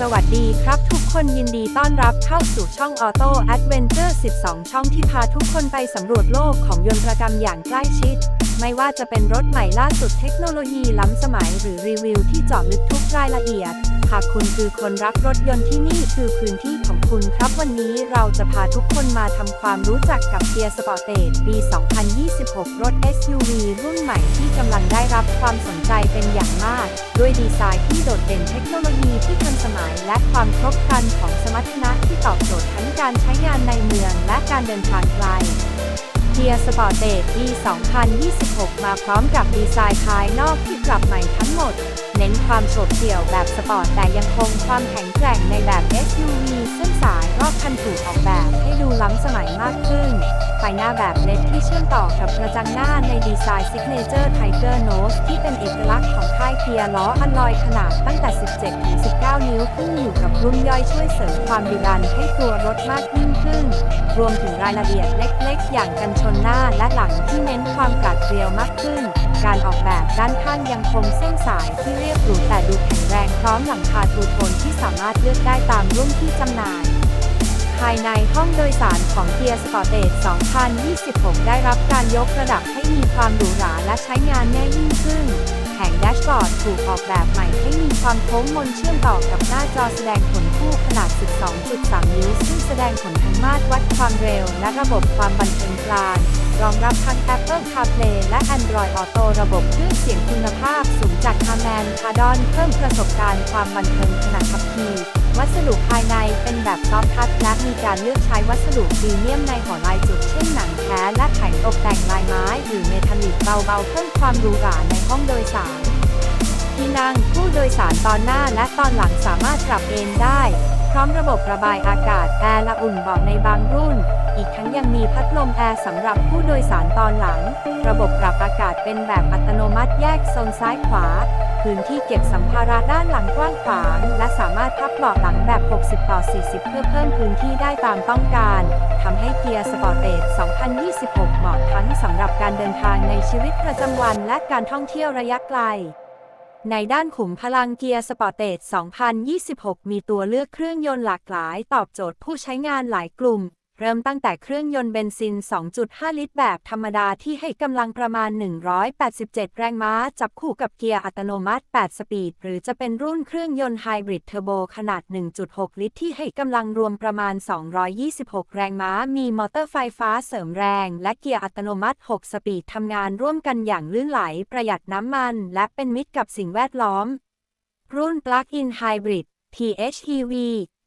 สวัสดีครับทุกคนยินดีต้อนรับเข้าสู่ช่อง Auto Adventure 12 ช่องที่พาทุกคนไปสำรวจโลกของยนตรกรรมอย่างใกล้ชิด ไม่ว่าจะเป็นรถใหม่ล่าสุดเทคโนโลยีล้ำสมัยหรือรีวิวที่เจาะลึกทุกรายละเอียด หากคุณคือคนรักรถยนต์ที่นี่คือพื้นที่ของคุณครับวันนี้เราจะพาทุกคนมาทำความรู้จักกับเกียร์สปอร์เตจปี 2026 รถ SUV รุ่นใหม่ที่กำลังได้รับความสนใจเป็นอย่างมาก ด้วยดีไซน์ที่โดดเด่นเทคโนโลยีที่ทันสมัย และความครบครันของสมรรถนะที่ตอบโจทย์ทั้งการใช้งานในเมือง และการเดินทางไกล เกียร์สปอร์เตจปี 2026 มาพร้อมกับดีไซน์ภายนอกที่ปรับใหม่ทั้งหมด เน้นความโฉบเฉี่ยวแบบสปอร์ตแต่ยังคงความแข็งแกร่งในแบบ SUV ซึ่งสายรอบคันถูกออกแบบให้ดูล้ำสมัยมากขึ้นไฟหน้าแบบเล็ดที่เชื่อมต่อกับกระจังหน้าในดีไซน์ Signature Tiger Nose ที่เป็นเอกลักษณ์ของค่ายเกียร์ล้ออันลอยขนาดตั้งแต่ 17-19 นิ้วขึ้นอยู่กับรุ่นย่อยช่วยเสริมความดุดันให้ตัวรถมากยิ่งขึ้น รวมถึงรายละเอียดเล็กๆ อย่างกันชนหน้าและหลังที่เน้นความกลัดเกลียวมากขึ้น การออกแบบด้านข้างยังคงเส้นสายที่เรียบหรูแต่ดูแข็งแรงพร้อมหลังคาทูโทนที่สามารถเลือกได้ตามรุ่นที่จำหน่ายภายในห้องโดยสารของเกียร์สปอร์เต2026 ได้รับการยกระดับให้มีความหรูหราและใช้งานง่ายยิ่งขึ้น งแดชบอร์ดถูกออกแบบใหม่ให้มีความโค้งมนเชื่อมต่อกับหน้าจอแสดงผลคู่ขนาด 12.3 นิ้ว ซึ่งแสดงผลทั้งมาตรวัดความเร็ว และระบบความบันเทิงกลาง รองรับทั้ง Apple CarPlay และ Android Auto ระบบเครื่องเสียงคุณภาพสูงจาก Harman Kardon เพิ่มประสบการณ์ความบันเทิงขณะขับขี่ วัสดุภายในเป็นแบบซอฟทัชและมีการเลือกใช้วัสดุพรีเมียมในหอลายจุดเช่นหนังแท้และแผงตกแต่งลายไม้ หรือเมทัลลิกเบาๆเพิ่มความหรูหราในห้องโดยสารที่นั่งผู้โดยสารตอนหน้าและตอนหลังสามารถปรับเอนได้ ร้อมระบบระบายอากาศแอร์ละอุ่นเบาะในบางรุ่น อีกทั้งยังมีพัดลมแอร์สำหรับผู้โดยสารตอนหลัง ระบบปรับอากาศเป็นแบบอัตโนมัติแยกโซนซ้ายขวา พื้นที่เก็บสัมภาระด้านหลังกว้างขวาง และสามารถพับเบาะหลังแบบ 60 ต่อ 40 เพื่อเพิ่มพื้นที่ได้ตามต้องการทำให้เกียร์สปอร์ตเตจ2026 เหมาะทั้งสำหรับการเดินทางในชีวิตประจำวันและการท่องเที่ยวระยะไกล ในด้านขุมพลังเกียร์สปอร์เตส2026 มีตัวเลือกเครื่องยนต์หลากหลาย ตอบโจทย์ผู้ใช้งานหลายกลุ่ม เริ่มตั้งแต่เครื่องยนต์เบนซิน 2.5 ลิตรแบบธรรมดาที่ให้กำลังประมาณ 187 แรงม้า จับคู่กับเกียร์อัตโนมัติ 8 สปีด หรือจะเป็นรุ่นเครื่องยนต์ไฮบริดเทอร์โบขนาด 1.6 ลิตรที่ให้กำลังรวมประมาณ 226 แรงม้า มีมอเตอร์ไฟฟ้าเสริมแรง และเกียร์อัตโนมัติ 6 สปีดทำงานร่วมกันอย่างลื่นไหล ประหยัดน้ำมัน และเป็นมิตรกับสิ่งแวดล้อม รุ่น Plug-in Hybrid PHEV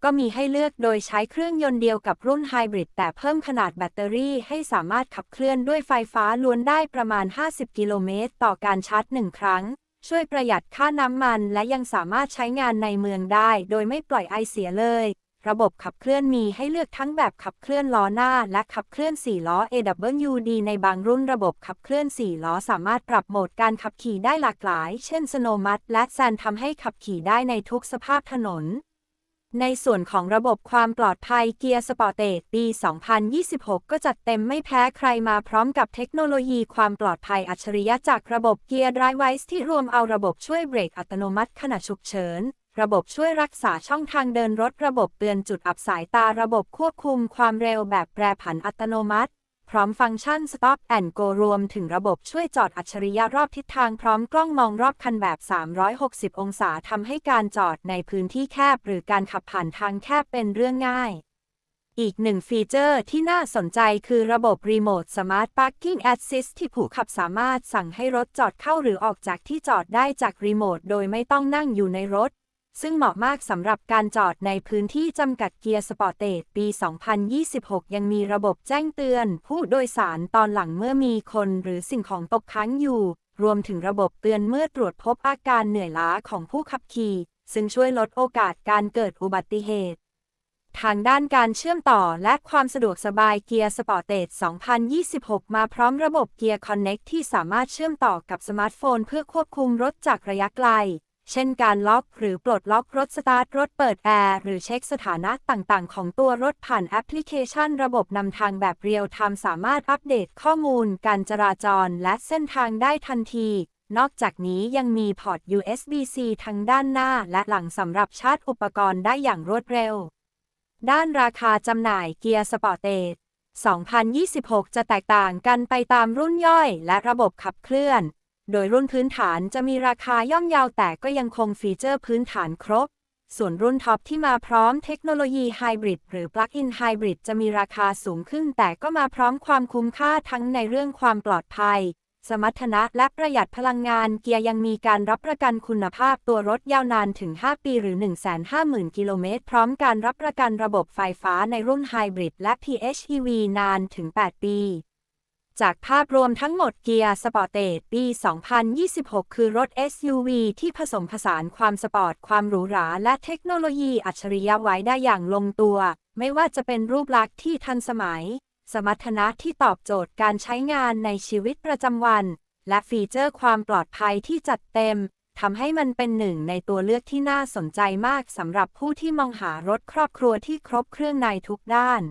ก็มีให้เลือกโดยใช้เครื่องยนต์เดียวกับรุ่นไฮบริดแต่เพิ่มขนาดแบตเตอรี่ให้สามารถขับเคลื่อนด้วยไฟฟ้าล้วนได้ประมาณ 50 กิโลเมตร ต่อการชาร์จหนึ่งครั้ง ช่วยประหยัดค่าน้ำมันและยังสามารถใช้งานในเมืองได้ โดยไม่ปล่อยไอเสียเลย ระบบขับเคลื่อนมีให้เลือกทั้งแบบขับเคลื่อนล้อหน้า และขับเคลื่อน 4 ล้อ AWD ในบางรุ่นระบบขับเคลื่อน 4 ล้อสามารถปรับโหมดการขับขี่ได้หลากหลาย เช่นสโนมั d และแซนทำให้ขับขี่ได้ในทุกสภาพถนน ในส่วนของระบบความปลอดภัยเกียร์สปอร์เตปี 2026 ก็จัดเต็มไม่แพ้ใครมาพร้อมกับเทคโนโลยีความปลอดภัยอัจฉริยะจากระบบเกียร์ Drive Wise ที่รวมเอาระบบช่วยเบรกอัตโนมัติขณะฉุกเฉิน ระบบช่วยรักษาช่องทางเดินรถ ระบบเตือนจุดอับสายตา ระบบควบคุมความเร็วแบบแปรผันอัตโนมัติ พร้อมฟังก์ชัน Stop and Go รวมถึงระบบช่วยจอดอัจฉริยะรอบทิศทางพร้อมกล้องมองรอบคันแบบ 360 องศาทำให้การจอดในพื้นที่แคบ หรือการขับผ่านทางแคบเป็นเรื่องง่าย อีกหนึ่งฟีเจอร์ที่น่าสนใจคือระบบ Remote Smart Parking Assist ที่ผู้ขับสามารถสั่งให้รถจอดเข้าหรือออกจากที่จอดได้จากรีโมทโดยไม่ต้องนั่งอยู่ในรถ ซึ่งเหมาะมากสำหรับการจอดในพื้นที่จำกัดเกียร์สปอร์เตจปี 2026 ยังมีระบบแจ้งเตือน ผู้โดยสารตอนหลังเมื่อมีคนหรือสิ่งของตกค้างอยู่ รวมถึงระบบเตือนเมื่อตรวจพบอาการเหนื่อยล้าของผู้ขับขี่ ซึ่งช่วยลดโอกาสการเกิดอุบัติเหตุทางด้านการเชื่อมต่อและความสะดวกสบายเกียร์สปอร์เตจ2026 มาพร้อมระบบเกียร์ Connect ที่สามารถเชื่อมต่อกับสมาร์ทโฟนเพื่อควบคุมรถจากระยะไกล เช่นการล็อกหรือปลดล็อกรถสตาร์ทรถเปิดแอร์ หรือเช็คสถานะต่างๆ ของตัวรถผ่านแอปพลิเคชันระบบนำทางแบบเรียลไทม์สามารถอัปเดตข้อมูล การจราจรและเส้นทางได้ทันที นอกจากนี้ยังมีพอร์ต USB-C ทั้งด้านหน้าและหลังสำหรับชาร์จอุปกรณ์ได้อย่างรวดเร็ว ด้านราคาจำหน่ายเกียร์สปอร์ตเ e 2026 จะแตกต่างกันไปตามรุ่นย่อยและระบบขับเคลื่อน โดยรุ่นพื้นฐานจะมีราคาย่อมเยาวแต่ก็ยังคงฟีเจอร์พื้นฐานครบ ส่วนรุ่นท็อปที่มาพร้อมเทคโนโลยีไฮบริดหรือ Plug-in Hybrid จะมีราคาสูงขึ้น แต่ก็มาพร้อมความคุ้มค่าทั้งในเรื่องความปลอดภัย สมรรถนะและประหยัดพลังงาน เกียร์ยังมีการรับประกันคุณภาพตัวรถยาวนานถึง 5 ปีหรือ 150,000 กิโลเมตร พร้อมการรับประกันระบบไฟฟ้าในรุ่นไฮบริดและ PHEV นานถึง 8 ปี จากภาพรวมทั้งหมดเกียร์สปอร์ตเ e ปี 2026 คือรถ SUV ที่ผสมผสานความสปอร์ต ความหรูหรา และเทคโนโลยีอัจฉริยะไว้ได้อย่างลงตัว ไม่ว่าจะเป็นรูปลักษณ์ที่ทันสมัย สมรรถนะที่ตอบโจทย์การใช้งานในชีวิตประจำวัน และฟีเจอร์ความปลอดภัยที่จัดเต็มทำให้มันเป็นหนึ่งในตัวเลือกที่น่าสนใจมากสำหรับผู้ที่มองหารถครอบครัวที่ครบเครื่องในทุกด้าน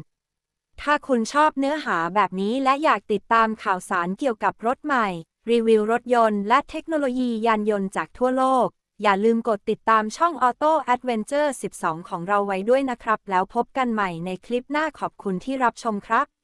ถ้าคุณชอบเนื้อหาแบบนี้และอยากติดตามข่าวสารเกี่ยวกับรถใหม่ รีวิวรถยนต์และเทคโนโลยียานยนต์จากทั่วโลก อย่าลืมกดติดตามช่อง Auto Adventure 12 ของเราไว้ด้วยนะครับ แล้วพบกันใหม่ในคลิปหน้าขอบคุณที่รับชมครับ